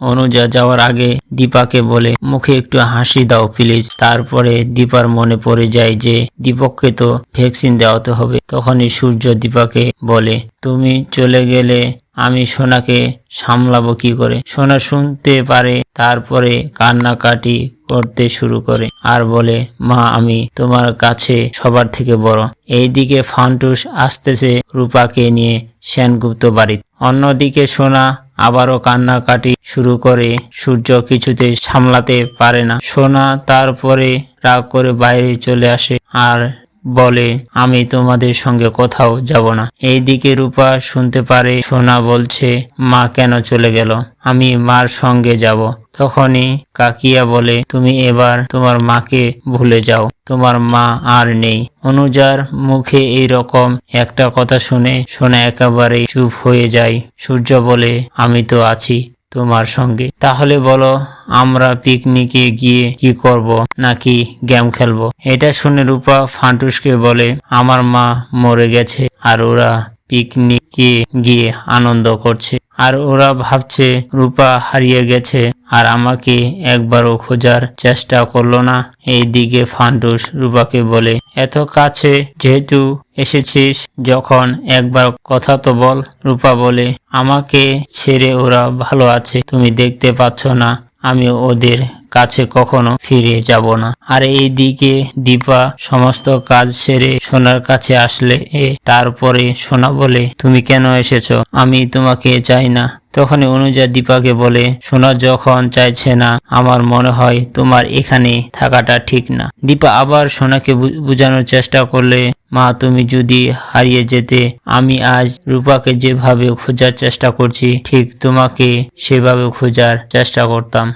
অনুজা যাওয়ার আগে দীপাকে বলে, মুখে একটু হাসি দাও, প্লিজ। তারপরে দীপার মনে পড়ে যায় যে, দীপককে তো ভ্যাকসিন দেওয়াতে হবে। তখনই সূর্য দীপাকে বলে, তুমি চলে গেলে আমি সোনাকে সামলাবো কি করে? সোনা শুনতে পারে, তারপরে কান্নাকাটি করতে শুরু করে আর বলে, মা, আমি তোমার কাছে সবার থেকে বড়। এইদিকে ফান্টুস আসতেছে রূপাকে নিয়ে সেনগুপ্ত বাড়িতে। অন্যদিকে সোনা আবারও কান্নাকাটি শুরু করে। সূর্য কিছুতে সামলাতে পারে না। সোনা তারপরে রাগ করে বাইরে চলে আসে আর বলে, আমি তোমাদের সঙ্গে কোথাও যাব না। এইদিকে রূপা শুনতে পারে, সোনা বলছে, মা কেন চলে গেল? আমি মার সঙ্গে যাব। তখনই কাকিয়া বলে, তুমি এবার তোমার মাকে ভুলে যাও। তোমার মা আর নেই অনুজার মুখে এই রকম একটা কথা শুনে সোনা একেবারে চুপ হয়ে যায়। সূর্য বলে, আমি তো আছি তোমার সঙ্গে। তাহলে বলো, আমরা পিকনিকে গিয়ে কি করব নাকি গেম খেলব এটা শুনে রূপা ফান্টুসকে বলে, আমার মা মরে গেছে আর ওরা পিকনিকে গিয়ে আনন্দ করছে। আর ওরা ভাবছে রূপা হারিয়ে গেছে আর আমাকে একবারও খোঁজার চেষ্টা করল না। এই দিকে ফান্ডুস রূপাকে বলে, এত কাছে যেহেতু এসেছিস, যখন একবার কথা তো বল। রূপা বলে, আমাকে ছেড়ে ওরা ভালো আছে, তুমি দেখতে পাচ্ছ না, আমি ওদের কাছে কখনো ফিরে যাব না। আর এই দিকে দীপা সমস্ত কাজ সেরে সোনার কাছে আসলে। এ, তারপরে সোনা বলে, তুমি কেন এসেছ? আমি তোমাকে চাই না। তখনই অনুজা দীপাকে বলে, সোনা যখন চাইছে না, আমার মনে হয় তোমার এখানে থাকাটা ঠিক না। দীপা আবার সোনাকে বোঝানোর চেষ্টা করলে, মা, তুমি যদি হারিয়ে যেতে, আমি আজ রূপাকে যেভাবে খোঁজার চেষ্টা করছি, ঠিক তোমাকে সেভাবে খোঁজার চেষ্টা করতাম।